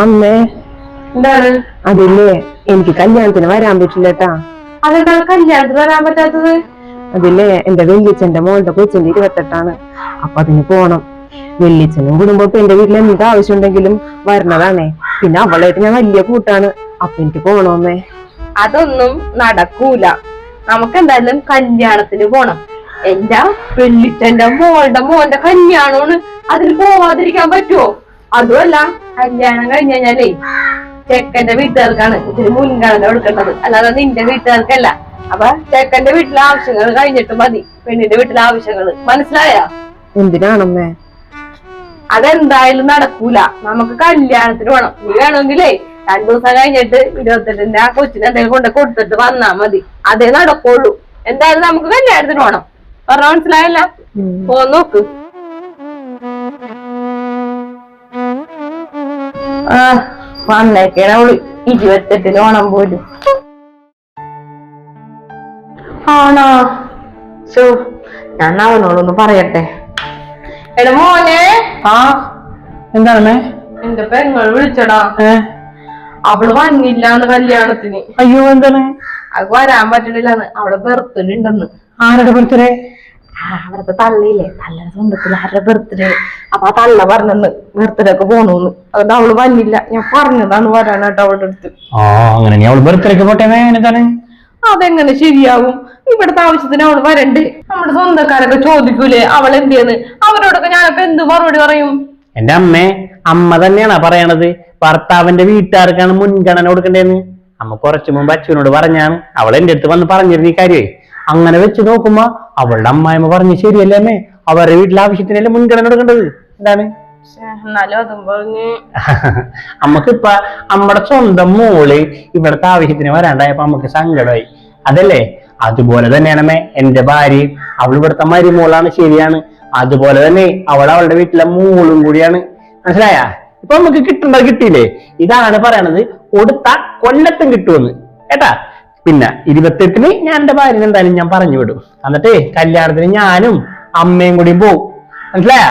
അമ്മേ. എന്താണ്? അതില്ലേ എനിക്ക് കല്യാണത്തിന് വരാൻ പറ്റില്ലട്ടാ. അതെന്താണ് കല്യാണത്തിന് വരാൻ പറ്റാത്തത്? അതില്ലേ എന്റെ വെല്ലിച്ചന്റെ മോളുടെ കൊച്ചിന്റെ ഇരുപത്തെട്ടാണ്. അപ്പൊ അതിന് പോണം. വെല്ലിച്ചനും കുടുംബമൊക്കെ എന്റെ വീട്ടിൽ എന്ത് ആവശ്യമുണ്ടെങ്കിലും വരണതാണേ. പിന്നെ അവളായിട്ട് ഞാൻ വലിയ കൂട്ടാണ്. അപ്പൊ എനിക്ക് പോണോന്നേ അതൊന്നും നടക്കൂല. നമുക്ക് എന്തായാലും കല്യാണത്തിന് പോണം. എന്റെ വെള്ളിച്ചന്റെ മോളുടെ മോന്റെ കല്യാണമാണ്. അതിൽ പോവാതിരിക്കാൻ പറ്റുമോ അതുമല്ല കല്യാണം കഴിഞ്ഞ് കഴിഞ്ഞാലേ ചെക്കന്റെ വീട്ടുകാർക്കാണ് ഇതിന് മുൻഗണന കൊടുക്കേണ്ടത്. അല്ലാതെ നിന്റെ വീട്ടുകാർക്കല്ല. അപ്പൊ ചെക്കന്റെ വീട്ടിലെ ആവശ്യങ്ങൾ കഴിഞ്ഞിട്ട് മതി. പെണ്ണിന്റെ വീട്ടിലെ ആവശ്യങ്ങൾ. മനസ്സിലായോ? എന്തിനാണമ്മേ? അതെന്തായാലും നടക്കൂല. നമുക്ക് കല്യാണത്തിന് വേണം നീ വേണമെങ്കിലേ രണ്ടു ദിവസം കഴിഞ്ഞിട്ട് ഇരുപത്തെട്ടിന്റെ ആ കൊച്ചിനെ എന്തെങ്കിലും കൊണ്ട് കൊടുത്തിട്ട് വന്നാ മതി. അതേ നടക്കുള്ളൂ. എന്തായാലും നമുക്ക് കല്യാണത്തിന് വേണം പറഞ്ഞ മനസ്സിലായല്ല? പോ നോക്ക്. ആ വന്നേക്കണ അവൾ. ഇരുപത്തെട്ടിന് ഓണം പോലും. ആണോ? സോ ഞാൻ അവനോടൊന്ന് പറയട്ടെ. എടാ മോനെ. ആ എന്താണ് എന്റെ പെങ്ങൾ വിളിച്ചടാ. അവൾ വന്നില്ലാന്ന് കല്യാണത്തിന്. അയ്യോ എന്താണ്? അത് വരാൻ പറ്റണില്ലാന്ന്. അവളെ ബർത്ത്ഡേ ഉണ്ടെന്ന്. ആരുടെ ബർത്ത്ഡേ ആ, തള്ളിയില്ലേ? തള്ളയുടെ സ്വന്തത്തിൽ ആരുടെ ബർത്ത്ഡേ അപ്പൊ ആ തള്ള പറഞ്ഞെന്ന് ബർത്ത്ഡേ ഒക്കെ പോണൂന്ന്. അതുകൊണ്ട് അവൾ വന്നില്ല. ഞാൻ പറഞ്ഞതാണ് വരാനായിട്ട് അവളുടെ അടുത്ത്. ആ അങ്ങനെ നീ അവൾ പോട്ടെ തന്നെ അതെങ്ങനെ ശരിയാകും ഇവിടുത്തെ ആവശ്യത്തിന് അവൾ വരണ്ടേ? നമ്മുടെ സ്വന്തക്കാരൊക്കെ ചോദിക്കൂലേ? അവൾ എന്തിയെന്ന് അവരോടൊക്കെ ഞാനൊക്കെ എന്ത് മറുപടി പറയും? എന്റെ അമ്മേ അമ്മ തന്നെയാണ് പറയണത്. ഭർത്താവിന്റെ വീട്ടുകാർക്കാണ് മുൻഗണന കൊടുക്കണ്ടേന്ന്. അമ്മ കുറച്ചു മുമ്പ് അച്ഛനോട് പറഞ്ഞാണ്. അവൾ എന്റെ അടുത്ത് വന്ന് പറഞ്ഞിരുന്നു ഈ കാര്യമേ. അങ്ങനെ വെച്ച് നോക്കുമ്പോ അവളുടെ അമ്മായിമ്മ പറഞ്ഞു ശരിയല്ലേ അമ്മേ അവരുടെ വീട്ടിലെ ആവശ്യത്തിനല്ലേ മുൻഗണന എടുക്കേണ്ടത്? എന്താണ്? നമ്മുടെ അമ്മക്കിപ്പ അമ്മടെ സ്വന്തം മോൾ ഇവിടുത്തെ ആവശ്യത്തിന് വരാണ്ടായപ്പോ നമുക്ക് സങ്കടമായി. അതല്ലേ? അതുപോലെ തന്നെയാണ് അമ്മേ എന്റെ ഭാര്യയും അവൾ ഇവിടുത്തെ മരുമോളാണ് ശരിയാണ്. അതുപോലെ തന്നെ അവൾ അവളുടെ വീട്ടിലെ മോളും കൂടിയാണ്. മനസ്സിലായ? ഇപ്പൊ നമുക്ക് കിട്ടേണ്ടത് കിട്ടിയില്ലേ? ഇതാണ് പറയണത് കൊടുത്ത കൊല്ലത്തും കിട്ടുമെന്ന്. കേട്ടാ? പിന്നെ ഇരുപത്തെട്ടിന് ഞാൻ എന്റെ ഭാര്യനെ എന്തായാലും ഞാൻ പറഞ്ഞു വിടും. എന്നിട്ടേ കല്യാണത്തിന് ഞാനും അമ്മയും കൂടിയും പോവും. മനസ്സിലായ?